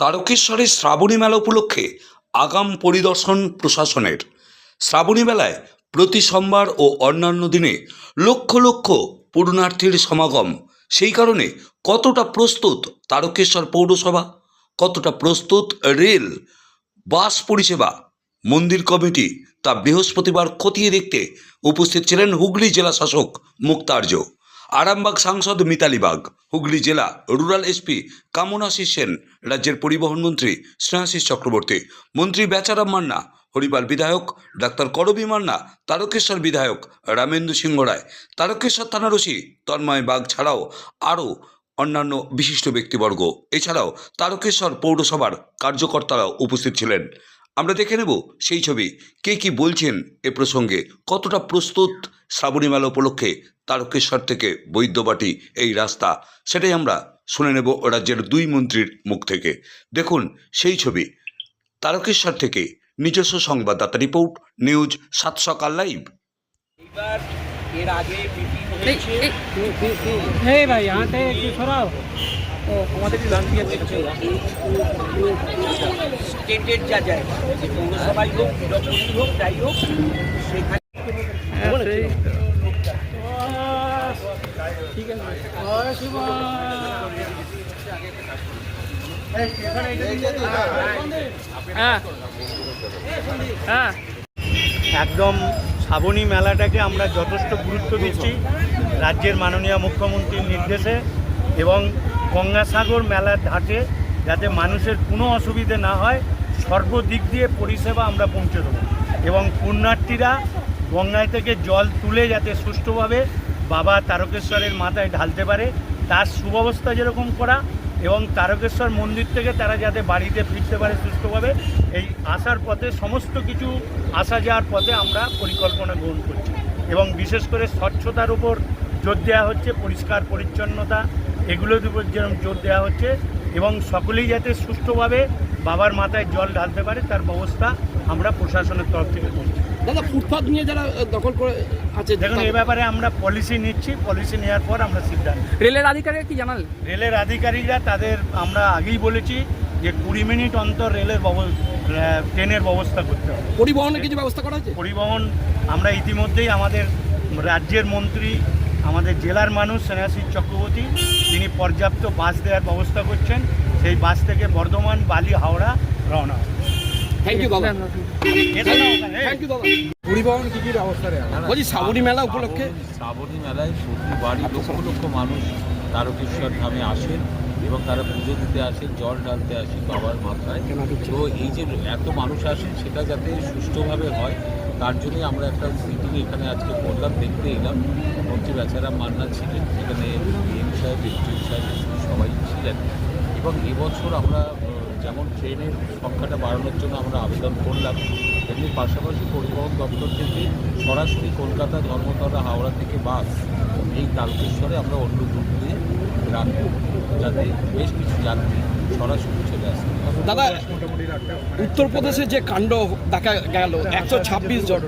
তারকেশ্বরের শ্রাবণী মেলা উপলক্ষে আগাম পরিদর্শন প্রশাসনের। শ্রাবণী মেলায় প্রতি সোমবার ও অন্যান্য দিনে লক্ষ লক্ষ পূর্ণার্থীর সমাগম। সেই কারণে কতটা প্রস্তুত তারকেশ্বর পৌরসভা, কতটা প্রস্তুত রেল, বাস পরিষেবা, মন্দির কমিটি তা বৃহস্পতিবার খতিয়ে দেখতে উপস্থিত ছিলেন হুগলি জেলা শাসক মুক্তার্য। আরামবাগ সাংসদ মিতালি বাগ, হুগলি জেলা রুরাল এসপি কামনাশিস সেন, রাজ্যের পরিবহন মন্ত্রী স্নেহাশিস চক্রবর্তী, মন্ত্রী বেচারাম মান্না, হরিপাল বিধায়ক ডাক্তার করবী মান্না, তারকেশ্বর বিধায়ক রামেন্দু সিংহ রায়, তারকেশ্বর থানার ওসি তন্ময় বাগ ছাড়াও আরও অন্যান্য বিশিষ্ট ব্যক্তিবর্গ। এছাড়াও তারকেশ্বর পৌরসভার কার্যকর্তারাও উপস্থিত ছিলেন। আমরা দেখে নেব সেই ছবি। কে কি বলছেন এ প্রসঙ্গে? কতটা প্রস্তুত শ্রাবণী মেলা উপলক্ষে তারকেশ্বর থেকে বৈদ্যবাটি এই রাস্তা? সেটাই আমরা শুনে নেব রাজ্যের দুই মন্ত্রীর মুখ থেকে। দেখুন সেই ছবি। তারকেশ্বর থেকে নিজস্ব সংবাদদাতা রিপোর্ট নিউজ সাত সকাল লাইভ। আগে ভাই আমাদের স্টেটের যা জায়গা যে পৌরসভাই হোক হোক যাই হোক সেখানে ঠিক আছে হ্যাঁ। হ্যাঁ। একদম শ্রাবণী মেলাটাকে আমরা যথেষ্ট গুরুত্ব দিচ্ছি রাজ্যের মাননীয় মুখ্যমন্ত্রীর নির্দেশে এবং গঙ্গাসাগর মেলার ঘাটে যাতে মানুষের কোনো অসুবিধে না হয় সর্বদিক দিয়ে পরিষেবা আমরা পৌঁছে দেবো। এবং পুণ্যার্থীরা গঙ্গায় থেকে জল তুলে যাতে সুষ্ঠুভাবে বাবা তারকেশ্বরের মাথায় ঢালতে পারে, তার সুব্যবস্থা যেরকম করা এবং তারকেশ্বর মন্দির থেকে তারা যাতে বাড়িতে ফিরতে পারে সুষ্ঠুভাবে, এই আসার পথে, সমস্ত কিছু আসা যাওয়ার পথে আমরা পরিকল্পনা গ্রহণ করছি। এবং বিশেষ করে স্বচ্ছতার উপর জোর দেওয়া হচ্ছে, পরিষ্কার পরিচ্ছন্নতা এগুলোর উপর যেরকম জোর দেওয়া হচ্ছে এবং সকলেই যাতে সুষ্ঠুভাবে বাবার মাথায় জল ঢালতে পারে তার ব্যবস্থা আমরা প্রশাসনের তরফ থেকে করছি। দাদা ফুটপাথ নিয়ে যারা দখল করে আছে দেখুন এ ব্যাপারে আমরা পলিসি নিচ্ছি। পলিসি নেওয়ার পর আমরা সিদ্ধান্ত রেলের আধিকারিক কি জানালেন? রেলের আধিকারিকরা তাদের আমরা আগেই বলেছি যে কুড়ি মিনিট অন্তর রেলের ব্যব- ট্রেনের ব্যবস্থা করতে হবে। পরিবহনের কিছু ব্যবস্থা করা আছে? পরিবহন আমরা ইতিমধ্যেই আমাদের রাজ্যের মন্ত্রী আমাদের জেলার মানুষ স্নেহাশিস চক্রবর্তী তিনি পর্যাপ্ত বাস দেওয়ার ব্যবস্থা করছেন সেই বাস থেকে বর্ধমান বালি হাওড়া রওনা থ্যাংক ইউ দাদা এটা না ওখানে, এই। থ্যাংক ইউ দাদা পরিবহন কি কি ব্যবস্থা বলছি শ্রাবণী মেলা উপলক্ষে? শ্রাবণী মেলায় প্রতিবারই লক্ষ লক্ষ মানুষ তারকেশ্বর ধামে আসেন এবং তারা পুজো দিতে আসেন জল ঢালতে আসেন বাবার মাথায়। তো এই যে এত মানুষ আসেন সেটা যাতে সুষ্ঠুভাবে হয় তার জন্যই আমরা একটা মিটিং এখানে আজকে করলাম দেখতে এলাম। মন্ত্রী বেচারা মান্না ছিলেন এখানে এম সাহেব এসডিও সাহেব, সবাই ছিলেন। এবং এবছর আমরা যেমন ট্রেনের সংখ্যাটা বাড়ানোর জন্য আমরা আবেদন করলাম, তেমনি পাশাপাশি পরিবহন দপ্তর থেকে সরাসরি কলকাতা, ধর্মতলা, হাওড়া থেকে বাস এই তারকেশ্বরে আমরা অন্য দিয়ে রাখব যাতে বেশ কিছু যাত্রী সরাসরি চলে আসে দাদা উত্তরপ্রদেশে যে কাণ্ড দেখা গেল একশো ছাব্বিশ জন।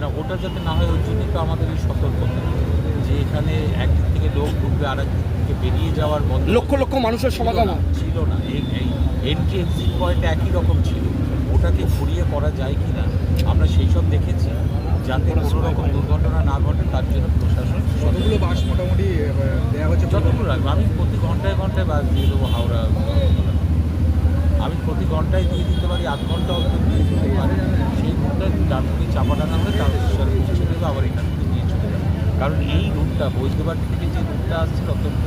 না ওটা যাতে না হয় ওই জন্যই তো আমাদের এই সতর্কতা। যে এখানে একদিক থেকে লোক ঢুকবে আর একদিক থেকে বেরিয়ে যাওয়ার বন্ধ লক্ষ লক্ষ মানুষের সমাগম। ছিল না। এই এই এন্ট্রি এক্সিট পয়েন্ট একই রকম ছিল। ওটাকে ঘুরিয়ে করা যায় কি না আমরা সেই সব দেখেছি। যাতে কোনো রকম দুর্ঘটনা না ঘটে তার জন্য প্রশাসন কতগুলো বাস মোটামুটি দেওয়া হচ্ছে যতগুলো রাখব। আমি প্রতি ঘন্টায় ঘন্টায় বাস দিয়ে দেবো হাওড়া আমি প্রতি ঘন্টায় দিয়ে দিতে পারি আধ ঘণ্টা অন্তর দিয়ে দিতে পারি। সেই রুটটা ডান থেকে চাপা টানা হলে তার সরে পৌঁছে দেবে আবার এখান থেকে নিয়ে চলে যাবে। কারণ এই রুটটা বৈদ্যবাট থেকে যে রুটটা আসছে অত্যন্ত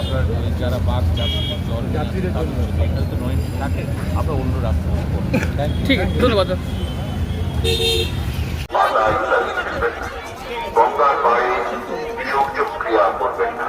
আপনার যারা বাস যাত্রী জল যাত্রীদের জন্য। এখানে তো নয় থাকে আমরা অন্য রাস্তা বাধা ইত্যাদি করবেন না গঙ্গার পাড়ে শৌচ ক্রিয়া করবেন না